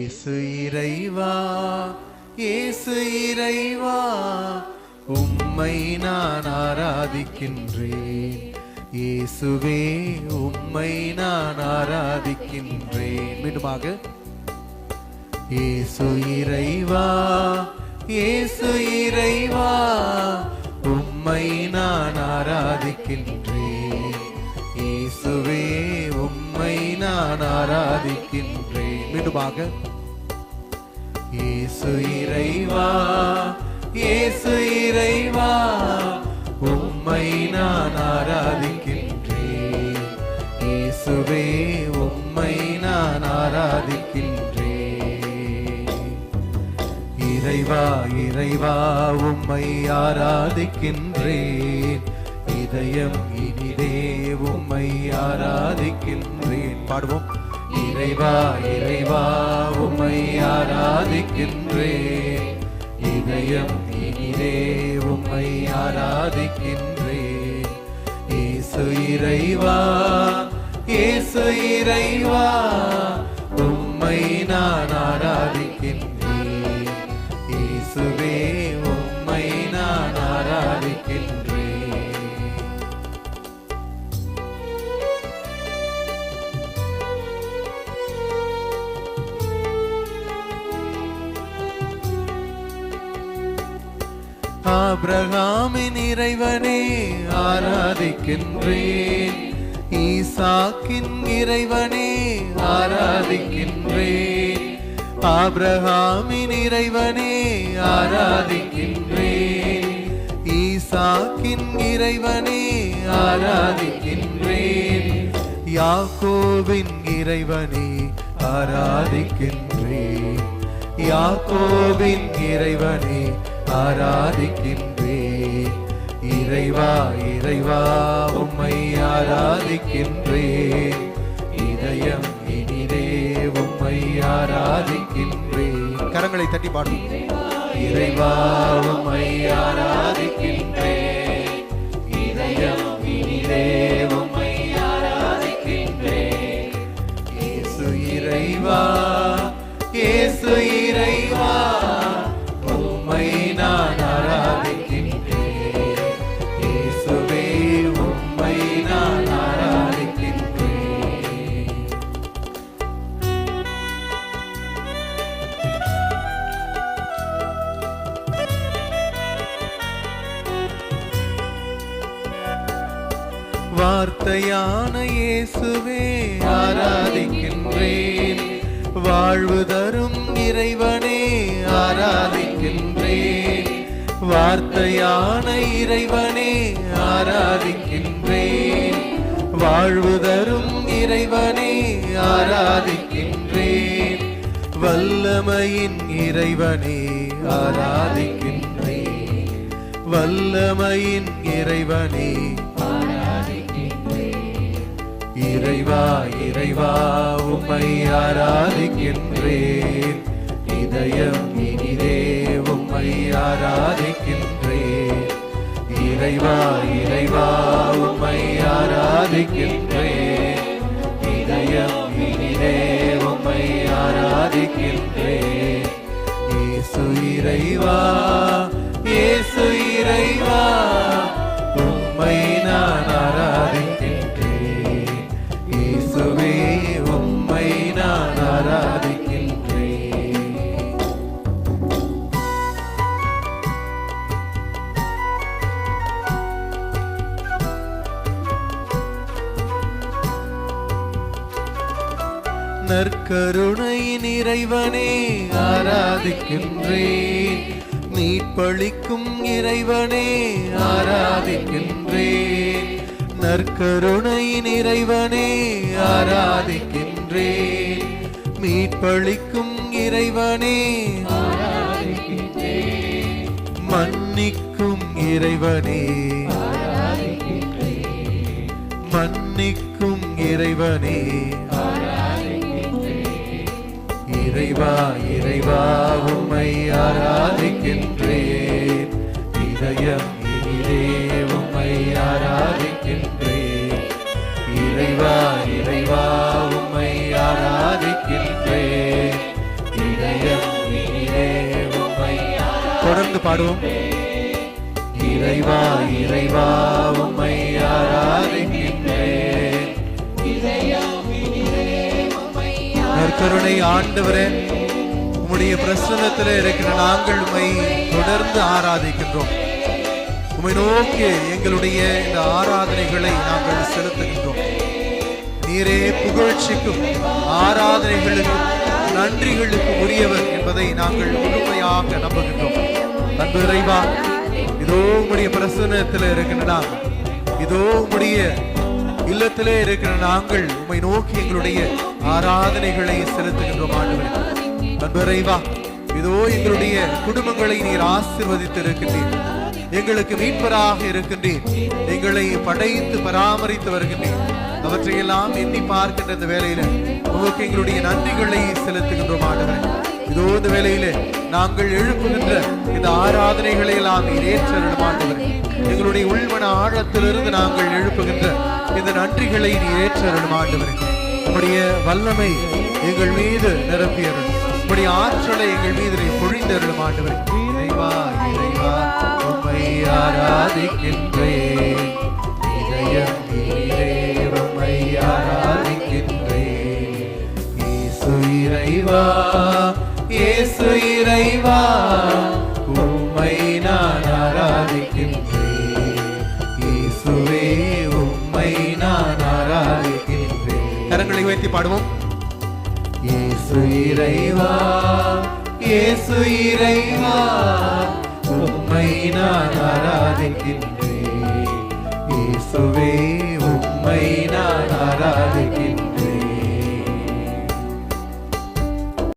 இயேசு இறைவா இயேசு இறைவா உம்மை நான் ஆராதிக்கின்றேன். இயேசுவே உம்மை நான் ஆராதிக்கின்றேன். மீண்டுமாக இயேசு இறைவா இயேசு இறைவா உம்மை நான் ஆராதிக்கின்றேன். நான் ஆராதிக்கின்றேன். மீண்டுமாக. இயேசு இறைவா இயேசு இறைவா உம்மை நான் ஆராதிக்கின்றேன். இயேசுவே உம்மை நான் ஆராதிக்கின்றேன். இறைவா இறைவா உம்மை ஆராதிக்கின்றேன். இதயம் தேவுமை ஆராதிக்கின்றேன். பாடுவோம். இறைவா இறைவா உமை ஆராதிக்கின்றேன். இதயம் இனிதே உம்மை ஆராதிக்கின்றேன். இயேசு இறைவா இயேசு இறைவா ஆபிரகாமின் இறைவனே ஆராதிக்கின்றேன். ஈசாக்கின் இறைவனே ஆராதிக்கின்றேன். ஆபிரகாமின் இறைவனே ஆராதிக்கின்றேன். ஈசாக்கின் இறைவனே ஆராதிக்கின்றேன். யாக்கோவின் இறைவனே ஆராதிக்கின்றேன். யாக்கோவின் இறைவனே ஆராதிக்கின்றேன் இறைவா இறைவா உம்மை ஆராதிக்கின்றேன் இதயம் இனிதே உம்மை ஆராதிக்கின்றேன் கரங்களை தட்டி பாடும் இறைவா உம்மை ஆராதிக்கின்றேன் இதயம் இனிதே வார்த்தையான இயேசுவே ஆராதிக்கின்றேன் வாழ்வு தரும் இறைவனே ஆராதிக்கின்றேன் வார்த்தையான இறைவனே ஆராதிக்கின்றேன் வாழ்வு தரும் இறைவனே ஆராதிக்கின்றேன் வல்லமையின் இறைவனே ஆராதிக்கின்றேன் வல்லமையின் இறைவனே இறைவா இறைவா உம்மை ஆராதிக்கின்றேன். இதயம் இனிதே உம்மை ஆராதிக்கின்றேன். இறைவா இறைவா உம்மை ஆராதிக்கின்றேன். இதயம் இனிதே உம்மை ஆராதிக்கின்றேன். இயேசு இறைவா நற்கருணையின் இறைவனே ஆராதிக்கின்றேன். மீட்பளிக்கும் இறைவனே ஆராதிக்கின்றேன். நற்கருணையின் இறைவனே ஆராதிக்கின்றேன். மீட்பளிக்கும் இறைவனே மன்னிக்கும் இறைவனே மன்னிக்கும் இறைவனே இறைவா இறைவா உமை ஆராதிக்கின்றேன். இதயம் இனிதே உமை ஆராதிக்கின்றேன். இறைவா இறைவா உமை ஆராதிக்கின்றேன். இதயம் இனிதே உமை தொடர்ந்து பாடுவோம். இறைவா இறைவா உம்மை ஆராதிக்கின்றேன். இதயம் நற்கருணை ஆண்டவரே உம்முடைய பிரசன்னத்தில் இருக்கிற நாங்கள் உம்மை தொடர்ந்து ஆராதிக்கின்றோம். உமை நோக்கி எங்களுடைய இந்த ஆராதனைகளை நாங்கள் செலுத்துகின்றோம். நீரே புகழ்ச்சிக்கும் ஆராதனைகளுக்கும் நன்றிகளுக்கு உரியவர் என்பதை நாங்கள் முழுமையாக நம்புகின்றோம். அன்பு இறைவா இதோ உங்களுடைய பிரசன்னத்தில் இருக்கின்ற இதோ உங்களுடைய இல்லத்திலே இருக்கிற நாங்கள் உம்மை நோக்கி எங்களுடைய ஆராதனைகளை செலுத்துகின்றோம் ஆண்டவரே. அன்பு இதோ எங்களுடைய குடும்பங்களை நீர் ஆசிர்வதித்து இருக்கின்றீர் எங்களுக்கு மீட்பராக இருக்கின்றீர். எங்களை படைத்து பராமரித்து வருகின்றீர். அவற்றையெல்லாம் எண்ணி பார்க்கின்ற இந்த வேலையில உமக்கு எங்களுடைய நன்றிகளை செலுத்துகின்றோம் ஆண்டவரே. இதோ இந்த வேலையில நாங்கள் எழுப்புகின்ற இந்த ஆராதனைகளை எல்லாம் நீர் ஆண்டவரே. எங்களுடைய உள்மன ஆழத்திலிருந்து நாங்கள் எழுப்புகின்ற இந்த நன்றிகளை நீர் ஏற்றருளும் ஆண்டவரே. உம்முடைய வல்லமை எங்கள் மீது நிரப்பியருள் உம்முடைய ஆற்றலை எங்கள் மீது நீர் பொழிந்தருளும் ஆண்டவரே. இறைவா இறைவா உம்மை ஆராதிக்கின்றேன் இதயம் நீரே உம்மை ஆராதிக்கின்றேன் இயேசு இறைவா இயேசு இறைவா. பாடுவோம். இயேசு இறைவா இயேசு இறைவா உம்மை நான் ஆராதிக்கின்றேன். இயேசுவே